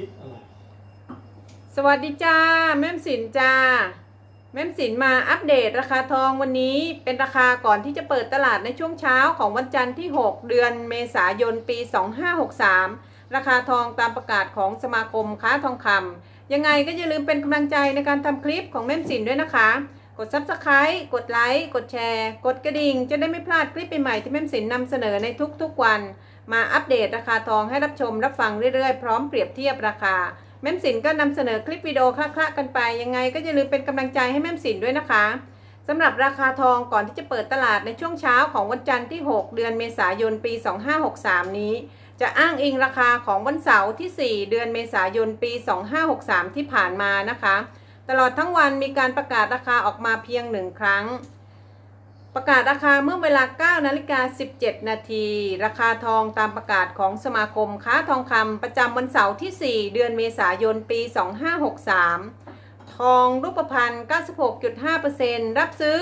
คิดอะไรสวัสดีจ้า แม่มสินจ้า แม่มสินมาอัปเดตราคาทองวันนี้เป็นราคาก่อนที่จะเปิดตลาดในช่วงเช้าของวันจันทร์ที่ 6 เดือนเมษายนปี 2563 ราคาทองตามประกาศของสมาคมค้าทองคำยังไงก็อย่าลืมเป็นกำลังใจในการทำคลิปของแม่มสินด้วยนะคะ กด Subscribe กดไลค์กดแชร์ กดกระดิ่งจะได้ไม่พลาดคลิปใหม่ๆที่แม่มสินนำเสนอในทุกๆวัน มาอัปเดตราคาทองให้รับชมรับฟังเรื่อยๆ พร้อมเปรียบเทียบราคา แม่มสินก็นำเสนอคลิปวิดีโอคละๆกันไป ยังไงก็อย่าลืมเป็นกำลังใจให้แม่มสินด้วยนะคะสำหรับราคาทองก่อนที่จะเปิดตลาดในช่วงเช้าของวันจันทร์ที่ 6 เดือนเมษายนปี 2563 นี้ จะอ้างอิงราคาของวันเสาร์ที่ 4 เดือนเมษายนปี 2563 ที่ผ่านมานะคะ ตลอดทั้งวันมีการประกาศราคาออกมาเพียงหนึ่งครั้ง ประกาศราคาเมื่อเวลา 9 นาฬิกา 17 นาที ราคาทองตามประกาศของสมาคมค้าทองคำประจำวันเสาร์ที่ 4 เดือนเมษายน ปี 2563 ทองรูปพรรณ 96.5%รับซื้อ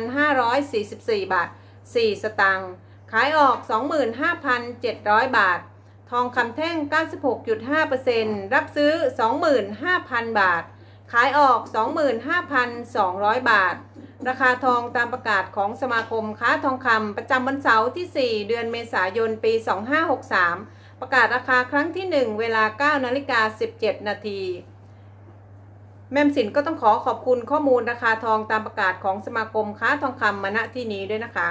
24,544 บาท 4 สตางค์ ขายออก 25,700 บาท ทองคำแท่ง 96.5%รับซื้อ 25,000 บาท ขายออก 25,200 บาท ราคาทองตามประกาศของสมาคมค้าทองคำประจำวันเสาร์ที่ 4 เดือนเมษายน ปี 2563 ประกาศราคาครั้งที่ 1 เวลา 9 นาฬิกา 17 นาทีแม่มสินก็ต้องขอขอบคุณข้อมูลราคาทองตามประกาศของสมาคมค้าทองคำมาณที่นี้ด้วยนะคะ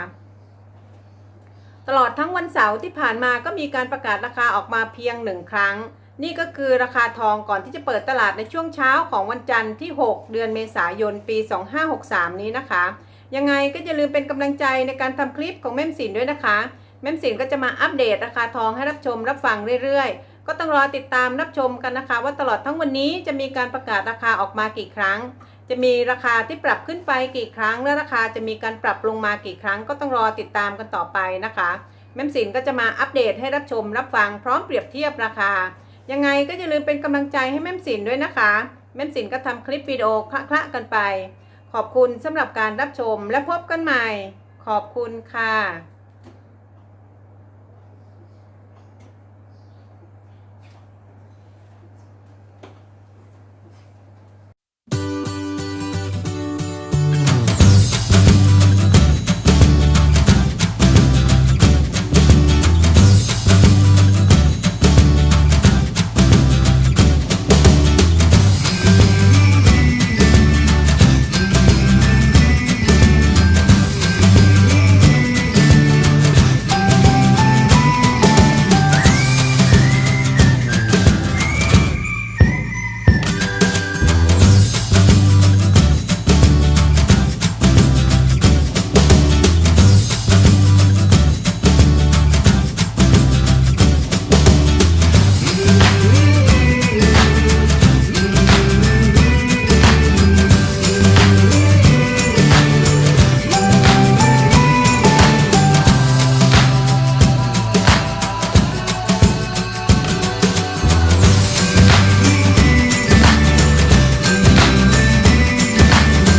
ตลอดทั้งวันเสาร์ที่ผ่านมาก็มีการประกาศราคาออกมาเพียงหนึ่งครั้ง นี่ก็คือราคาทองก่อนที่จะเปิดตลาดในช่วงเช้าของวันจันทร์ที่ 6 เดือนเมษายนปี 2563 นี้นะคะ ยังไงก็อย่าลืมเป็นกำลังใจในการทำคลิปของแม่มสินด้วยนะคะ แม่มสินก็จะมาอัปเดตราคาทองให้รับชมรับฟังเรื่อยๆ ก็ต้องรอติดตามรับชมกันนะคะ ว่าตลอดทั้งวันนี้จะมีการประกาศราคาออกมากี่ครั้ง จะมีราคาที่ปรับขึ้นไปกี่ครั้ง และราคาจะมีการปรับลงมากี่ครั้ง ก็ต้องรอติดตามกันต่อไปนะคะ แม่มสินก็จะมาอัปเดตให้รับชมรับฟังพร้อมเปรียบเทียบราคา ยังไงก็อย่าลืมเป็นกำลังใจให้แม่มสินด้วยนะคะ แม่มสินก็ทำคลิปวิดีโอคละๆกันไป ขอบคุณสำหรับการรับชมและพบกันใหม่ ขอบคุณค่ะ